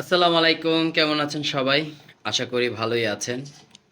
আসসালামু আলাইকুম, কেমন আছেন সবাই? আশা করি ভালোই আছেন।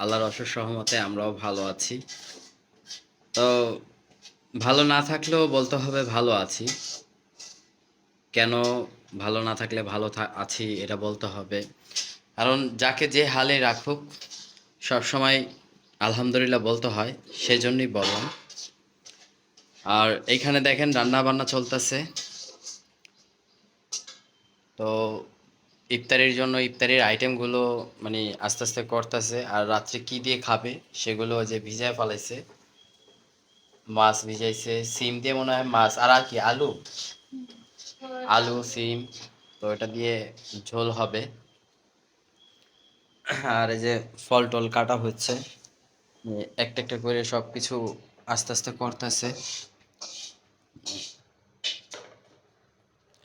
আল্লাহর অশেষ সহমতে আমরাও ভালো আছি। তো ভালো না থাকলেও বলতে হবে ভালো আছি। কেন ভালো না থাকলে ভালো আছি এটা বলতে হবে। কারণ যাকে যে হালে রাখুক, সবসময় আলহামদুলিল্লাহ বলতে হয়, সেজন্যই বললাম। আর এইখানে দেখেন রান্না বান্না চলতেছে। তো ইফতারির জন্য ইফতারির আইটেমগুলো মানে আস্তে আস্তে করতেছে। আর রাত্রে কি দিয়ে খাবে সেগুলো যে ভিজায় ফেলাইছে, মাছ ভিজাইছে, সিম দিয়ে মনে হয় মাছ। আর আর কি, আলু? আলু, সিম, তো এটা দিয়ে ঝোল হবে। আর এই যে ফল টল কাটা হচ্ছে একটা একটা করে সব কিছু আস্তে আস্তে করতেছে।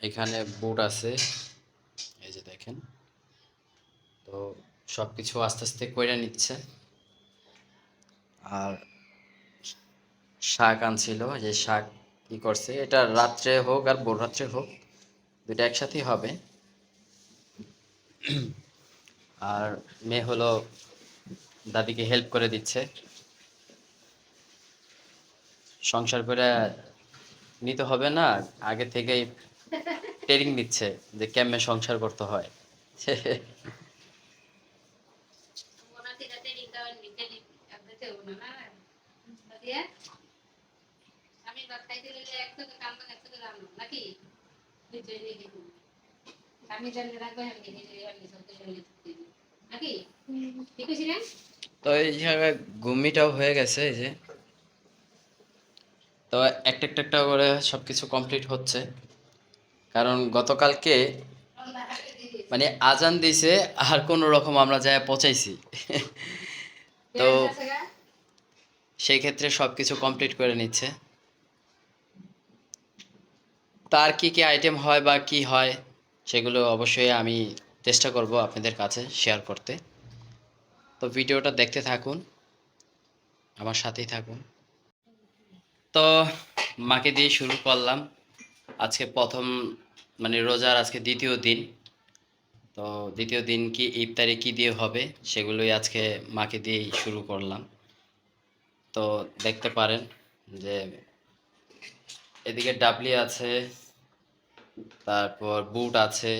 এখানে বুট আছে। তো সব কিছু আস্তে আস্তে কইরা নিচ্ছে। আর শাক আনছিল যে শাক কি করছে, এটা রাত্রে হোক আর ভোর রাত্রে হোক দুটা একসাথেই হবে। আর মেয়ে হলো দাদিকে হেল্প করে দিচ্ছে। সংসার করে নিতে হবে না, আগে থেকেই ট্রেনিং দিচ্ছে যে কেমনে সংসার করতে হয়। আমি ভাত খাইতে গেলে একসাথে কামড় একসাথে রান্না নাকি? নিশ্চয়ই নিয়ে আমি জানি রাখব আমি নিজে আমি সব কিছু নাকি? ঠিক আছে না তো এই জায়গায় গুমিটাও হয়ে গেছে এই যে। তো একটা একটা একটা করে সবকিছু কমপ্লিট হচ্ছে। কারণ গতকালকে মানে আজান দিছে আর কোনো রকম আমরা যায় পচাইছি তো সেই ক্ষেত্রে সব কিছু কমপ্লিট করে নিচ্ছে। তার কি কি আইটেম হয় বা কি হয়, সেগুলো অবশ্যই আমি চেষ্টা করব আপনাদের কাছে শেয়ার করতে। তো ভিডিওটা দেখতে থাকুন, আমার সাথেই থাকুন। তো মাকে দিয়ে শুরু করলাম। আজকে প্রথম মানে রোজার আজকে দ্বিতীয় দিন। তো দ্বিতীয় দিন কি ইফতারি কি দিয়ে হবে, সেগুলোই আজকে মাকে দিয়েই শুরু করলাম। তো দেখতে পারেন যে এদিকে ডাবলি আছে, তারপর বুট আছে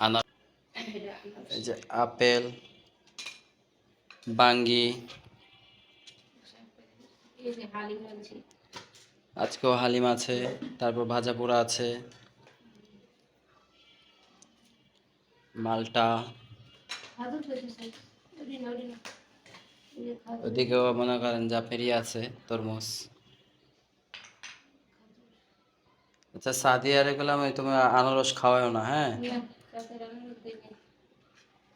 আনার যে আপেল, বাঙ্গি। আজকেও হালিম আছে, তারপর ভাজা পোড়া আছে, মালটা। ওদিকেও মনে করেন জাফেরি আছে তরমুজ। আচ্ছা সাদিয়ার গেলাম ওই তুমি আনারস খাওয়াও না হ্যাঁ?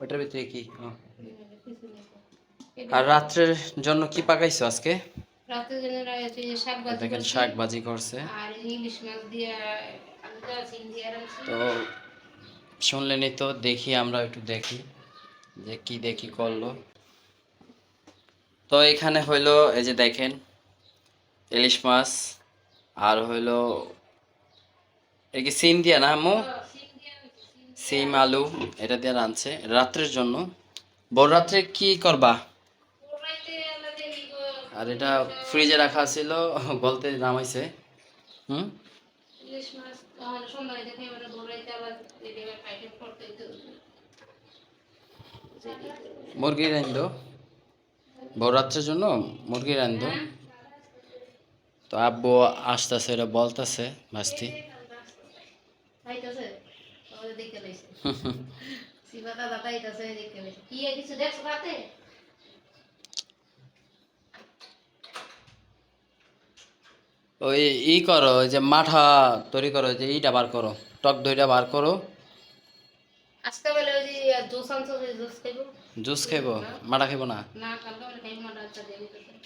ওইটার ভিতরে কি? আর রাত্রের জন্য কি পাকাইছো আজকে? রাতে জেনে আছে যে শাক ভাজি দেখেন শাক ভাজি করছে। আর ইলিশ মাছ দিয়ে আর। তো শুনলেনই তো দেখি আমরা একটু দেখি যে কি দেখি করল। তো এখানে হইল এই যে দেখেন ইলিশ মাছ আর হইল এ কি সিম দিয়া না আম্মু? সিম আলু এটা দিয়ে রাঁধছে। রাত্রের জন্য। বড় রাত্রে কি করবা। আর এটা ফ্রিজে রাখা ছিল বলতে নামাইছে। হুম। মুরগি বড় রাত্রের জন্য মুরগি রান্ধো হ্যাঁ? তো আব্বু আসতেছে এটা বলতেছে ভাস্তি? ওই ই করো যে মাঠা তৈরি করো যে ইটা বার করো টক দইটা বার করো আজকে বেলা ওই যে জুস আনছো, জুস খাইবো? জুস খাইব? মাঠা খাইব না? আচ্ছা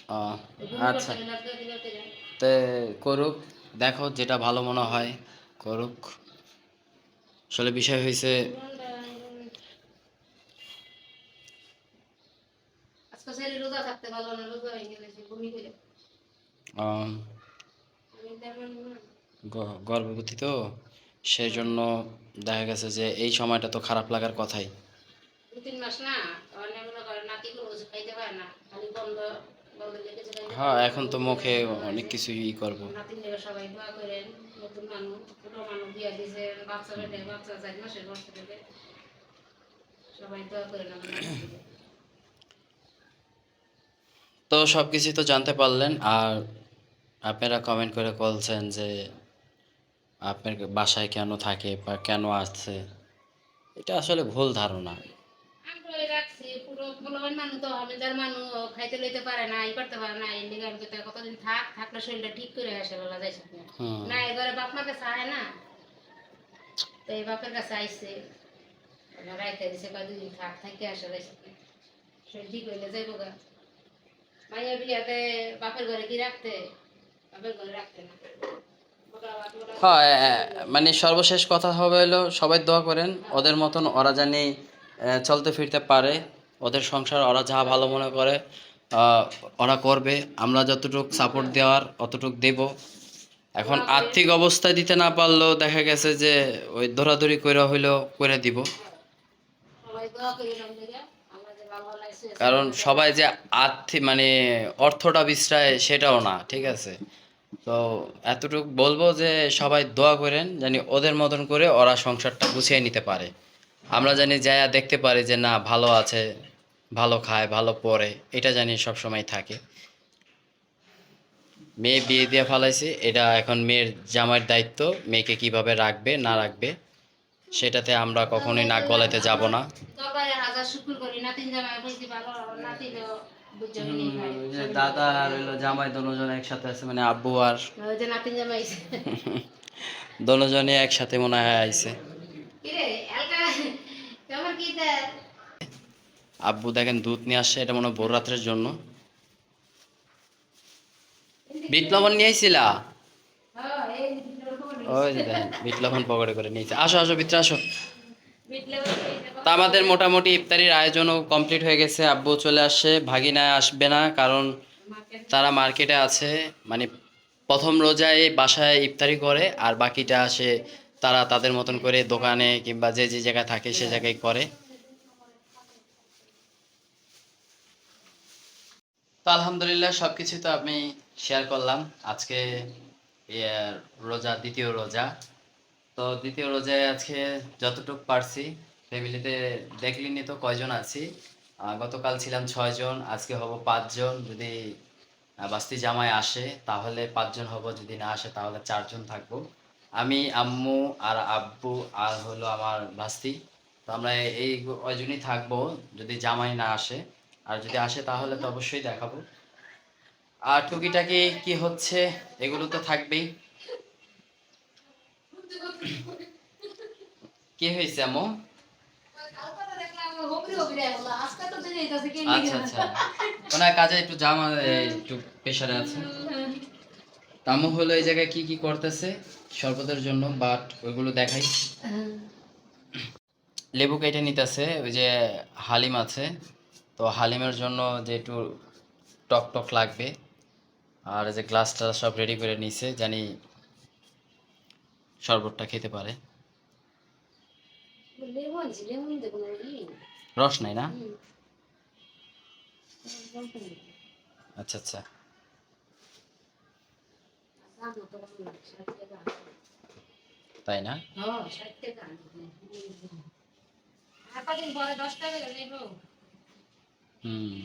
ও আচ্ছা। তে করুক দেখো যেটা ভালো মনে হয় করুক। আসলে বিষয় হয়েছে হয়ে গর্ভবতী তো সেই জন্য দেখা গেছে যে এই সময়টা তো খারাপ লাগার কথাই। দু তিন মাস না অনেক মনে করে নাতি কোনো কিছু খাইতে পারে না খালি বন্ধ বন্ধ লেগেছে খাইতে হ্যাঁ এখন তো মুখে অনেক কিছু ই করব। সবাই দোয়া করেন নতুন মানুষ ছোট মানুষ বিয়া দিয়েছে বাচ্চা বেটে বাচ্চা চার মাসের বয়স সবাই দোয়া করেন আমার নাতির লেগে। তো সব কিছু তো জানতে পারলেন আর আপনারা কমেন্ট করে বলছেন যে আপনার বাসায় কেন থাকে বা কেন আসছে এটা আসলে ভুল ধারণা। বলবেন মানুষ তো যার মানুষ খাইতে লইতে পারে না ই করতে পারে না এই লিগে আমি কতদিন থাক থাকলে শরীরটা ঠিক করে আসে বলা হুম। না এবারে বাপ মাকে চায় না। তো এই বাপের কাছে আইসে রাইতে দিছে কয় দুদিন থাক থাকি আসে শরীর ঠিক হইলে যাইব গা। মাইয়া বিয়াতে বাপের ঘরে কি রাখতে? বাপের ঘরে রাখতে না। হ্যাঁ মানে সর্বশেষ কথা হবে হলো সবাই দোয়া করেন ওদের মতন ওরা জানি চলতে ফিরতে পারে। ওদের সংসার, ওরা যা ভালো মনে করে ওরা করবে। আমরা যতটুকু সাপোর্ট দেওয়ার, অতটুক দেব। এখন আর্থিক অবস্থা দিতে না পারলেও দেখা গেছে যে, ওই দৌড়াদৌড়ি করে হইলেও করে দিব। কারণ সবাই যে আর্থিক মানে অর্থটা বিশ্রায় সেটাও না, ঠিক আছে? তো এতটুকু বলব যে, সবাই দোয়া করেন, জানি ওদের মতন করে ওরা সংসারটা গুছিয়ে নিতে পারে। আমরা জানি যায়া দেখতে পারি যে না ভালো আছে ভালো খায় ভালো পরে এটা জানি সব সময় থাকে। মেয়ে বিয়ে দিয়ে ফেলাইছে এটা এখন মেয়ের জামাইয়ের দায়িত্ব মেয়েকে কীভাবে রাখবে না রাখবে সেটাতে আমরা কখনোই নাক গলাতে যাব না। দাদা আর হইল জামাই দুজন একসাথে আছে মানে আব্বু আর ওই যে নাতিন জামাই। আইছে। দুজনে একসাথে মনে হয় আইছে কি রে এলকা তোমার কি তা আব্বু দেখেন দুধ নিয়ে আসছে, এটা মনে হয় ভোর রাত্রের জন্য। বিট লবণ নিয়ে আইছিলা? পকেটে করে নিয়েছে। আসো আসো, ভিতরে আসো। তা আমাদের মোটামুটি ইফতারির আয়োজনও কমপ্লিট হয়ে গেছে। আব্বু চলে আসছে, ভাগিনা আসবে না, কারণ তারা মার্কেটে আছে। মানে প্রথম রোজায় বাসায় ইফতারি করে, আর বাকিটা আসে তারা তাদের মতন করে দোকানে কিংবা যে যে জায়গায় থাকে সে জায়গায় করে। তো আলহামদুলিল্লাহ সব কিছু তো আমি শেয়ার করলাম। আজকে রোজা, দ্বিতীয় রোজা। তো দ্বিতীয় রোজায় আজকে যতটুকু পারছি ফ্যামিলিতে দেখলিনি তো কয়জন আছি। গতকাল ছিলাম ছয়জন, আজকে হব পাঁচজন। যদি বাস্তি জামাই আসে, তাহলে পাঁচজন হব। যদি না আসে, তাহলে চারজন থাকব। আমি, আম্মু আর আব্বু আর হলো আমার বাস্তি। তো আমরা এই কয়জনই থাকব। যদি জামাই না আসে আর যদি আসে তাহলে তো অবশ্যই দেখাবো। আর টুকিটাকি কি হচ্ছে? এগুলো তো থাকবেই। কি হয়েছে আম্মু? আচ্ছা আচ্ছা। ওনার কাজে একটু জামা একটু প্রেশারে আছে। তামু হলো এই জায়গায় কি কি করতেছে? শরবতের জন্য বাট ওইগুলো দেখাই। লেবু কেটে নিতেছে ওই যে হালিম আছে। তো হালিমের জন্য যে একটু টক টক লাগবে আর যে গ্লাসটা সব রেডি করে নিছে জানি শরবতটা খেতে পারে। রস নাই না? আচ্ছা আচ্ছা। তাই না? টাকা। হুম।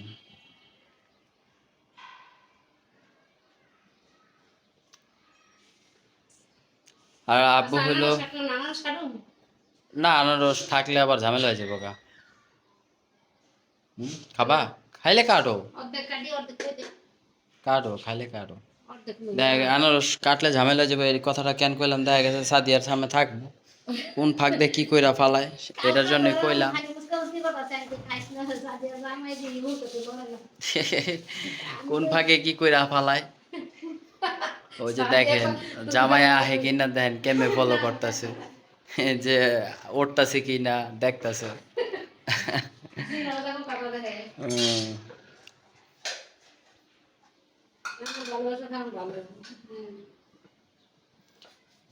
আর আব্বু হলো না আনারস থাকলে আবার ঝামেলা হয়ে যাবে খাবা? খাইলে কাটো। কাটি খাইলে কাটো। দেখ আনারস কাটলে ঝামেলা হয়ে যাবে এই কথাটা কেন কইলাম? দেখা গেছে সাদিয়ার সামনে থাকব। কোন ফাঁক দিয়ে কি কইরা ফালায় এটার জন্য কইলাম। কোন ফাঁকে কি কইরা ফালায়? ওই যে দেখেন জামাই আহে কিনা দেন কেমে ফলো করতেছে? যে উঠতেছে কিনা দেখতেছে।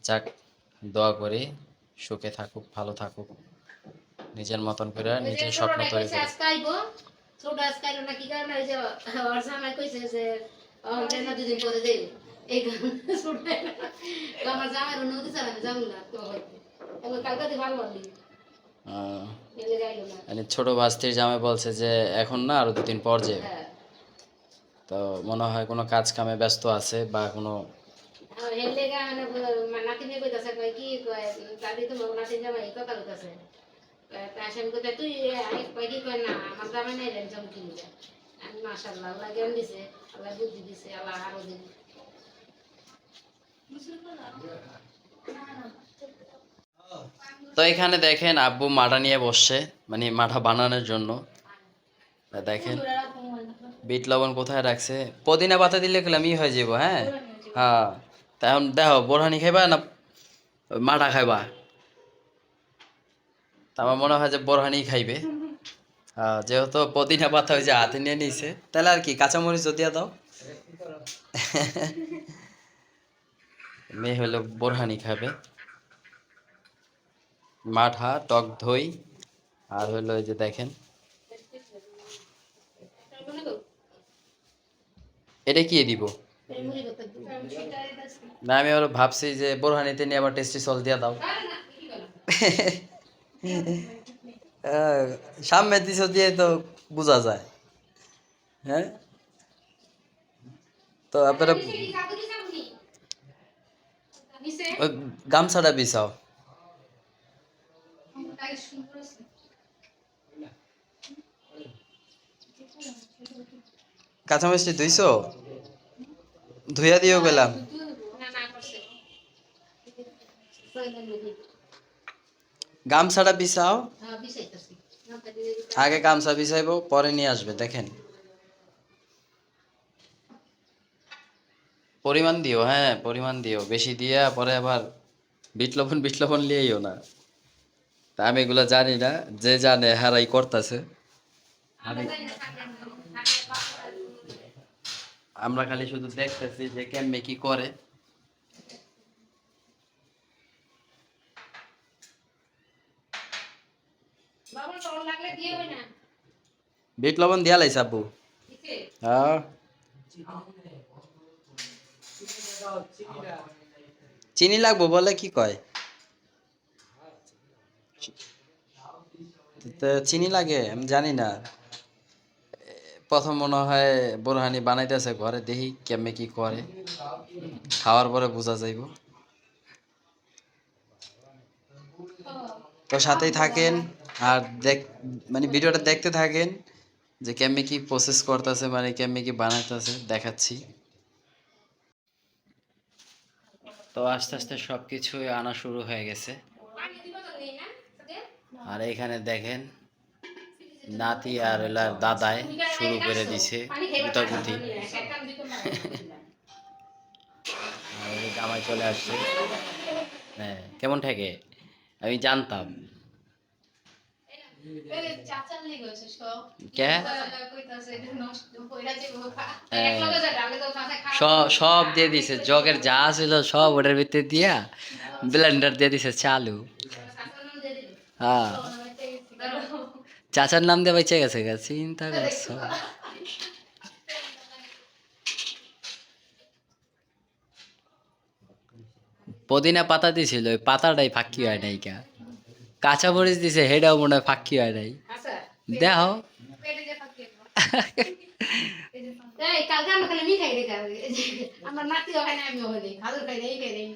যাক দোয়া করি সুখে থাকুক ভালো থাকুক। নিজের মতন করে নিজের স্বপ্ন তৈরি আইবো, ছোট আজকে আইলো না কি কারণে? ওই যে ওর জামাই কইছে যে, "অহন যেন দুদিন পরে যাইবো।" এই কারণে ছোট আইলো না। তো আমার জামাইরও নদী ছাড়া আমি যাব না, তো এবার কালকে তুই ভালো বললি, আহ, এলে যাইলো না। মানে ছোট ভাস্তির জামাই বলছে যে এখন না আরও দুদিন পর যে হ্যাঁ। তো মনে হয় কোনো কাজ কামে ব্যস্ত আছে বা কোনো মানে নাতিনে কইতাছে, কয় কি, কয়, "দাদি তোমার নাতিন জামাই কথা কইতাছে।" তা কইতাছি, "তুই আগে কয় কি, না, আমার জামাই নাই, আমি যাব কি লিগা?" আমি, "মাশাআল্লাহ, আল্লাহ জ্ঞান দিছে, আল্লাহ বুদ্ধি দিছে, আল্লাহ দিবে।" তো এখানে দেখেন আব্বু মাঠা নিয়ে বসছে মানে মাঠা বানানোর জন্য। দেখেন বিট লবণ কোথায় রাখছে? পদিনা পাতা দিলে গেলাম ই হয়ে যাব হ্যাঁ? হ্যাঁ। তা এখন দেখো বোরহানি খাইবা না মাঠা খাইবা? আমার মনে হয় যে বোরহানি খাইবে। যেহেতু পুদিনা পাতা ওই যে হাতে নিয়ে নিছে, তাহলে আর কি, কাঁচামরিচ দিয়ে দাও। মেয়ে হলো বোরহানি খাবে। মাঠা, টক দই, আর হলো যে দেখেন। এটা কি দিবো। না, আমি আবার ভাবছি যে বোরহানিতে নিয়ে আবার টেস্টি সল দিয়ে দাও। সামনে দিছ দিয়ে তো বোঝা যায়। হ্যাঁ? তো আপনারা? ওই গামছাটা বিছাও। কাঁচামরিচটি ধুইছো? ধুইয়া দিও গেলাম না, না, করছে। সৈন্য মুড়ি। গামছাটা বিছাও। হ্যাঁ। আগে গামছা বিছাইবো পরে নিয়ে আসবে দেখেন। পরিমাণ দিও হ্যাঁ পরিমাণ দিও। বেশি দিয়া পরে আবার বিট লবণ বিট লবণ লিয়েও না। তা আমি এগুলো জানি না যে জানে হারাই করতেছে। আমি আমরা খালি শুধু দেখতেছি যে কেমনে কি করে বাবা, তোর লাগলে দিয়ে হই না। বিট লবণ দিয়া লাইছে আব্বু। চিনি লাগবো বলে কি কয়? চিনি লাগে, আমি জানি না। প্রথম মনে হয় বোরহানি বানাইতেছে ঘরে, দেখি কেমনে কি করে। খাওয়ার পরে বোঝা যাইব। তো সাথেই থাকেন, আর দেখ মানে ভিডিওটা দেখতে থাকেন। যে কেমনে কি প্রসেস করতেছে মানে কেমনে কি বানাইতেছে দেখাচ্ছি তো আস্তে আস্তে সব কিছুই আনা শুরু হয়ে গেছে? আর এখানে দেখেন নাতি আর এলার দাদায় শুরু করে দিছে গুতাগুতি পানি না, এক কাম দিতে না। আর ওই যে জামাই চলে আসছে হ্যাঁ কেমন থাকে আমি জানতাম কে এক লগে যাবে, আমি তো কাছে খাওয়া- সব সব দিয়ে দিছে জগের যা ছিল সব ওটার ভিতরে দিয়া ব্লেন্ডার দিয়ে দিছে চালু। হ্যাঁ চাচার নাম দিয়ে বেঁচে গেছে চিন্তা করছ পুদিনা পাতা দিছিল ওই পাতাটাই ফাঁকি হয় নাই কা কাঁচা মরিচ দিছে হেটাও মনে হয় ফাঁকি হয় নাই। আচ্ছা। দেখো। এই, কালকে আমরা খালি মি খাই রে কালকে। আমার নাতিও খাই না, আমিও খাই নাই। হাজুর খাই নাই, এই খাই নাই।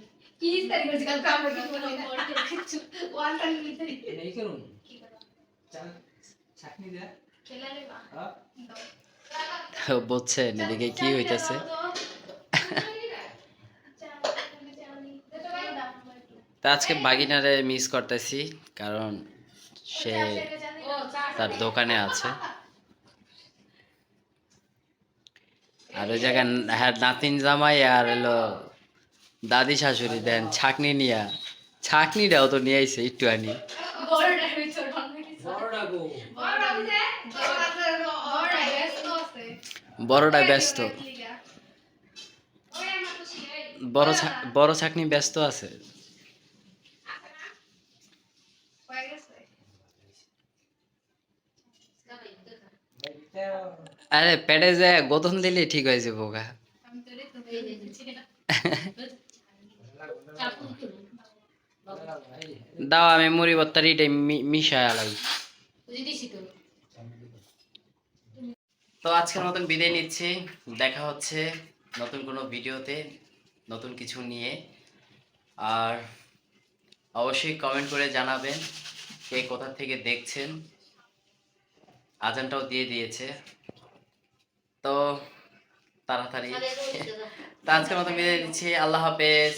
কি ইফতারি করছি কালকে আমরা কিছু বলি না। কিচ্ছু। ওয়ানটা নিয়ে ইফতারি। বুঝছেন এদিকে কি হইতেছে তা আজকে বাগিনারে মিস করতেছি, কারণ সে তার দোকানে আছে। আর ওই জায়গায় হ্যাঁ নাতিন জামাই আর এলো দাদি শাশুড়ি দেন, ছাকনি নিয়া। ছাকনিটাও তো নিয়ে আইছে একটু আনি। বড়টা ব্যস্ত। বড় বড় ছাকনি ব্যস্ত আছে। আরে পেটে যে গোতন দিলে ঠিক হয়েছে বোকা এই যে দিচ্ছি কেনা। চাকু দিতে হবে। বাবা, দাও আমি মুড়ি বত্তারিটাই মিশায় আলাই তো আজকের মতন বিদায় নিচ্ছি দেখা হচ্ছে নতুন কোনো ভিডিওতে নতুন কিছু নিয়ে আর অবশ্যই কমেন্ট করে জানাবেন কে কোথা থেকে দেখছেন আজানটাও দিয়ে দিয়েছে তো তাড়াতাড়ি। তো আজকের মতো বিদায় দিচ্ছি আল্লাহ হাফেজ।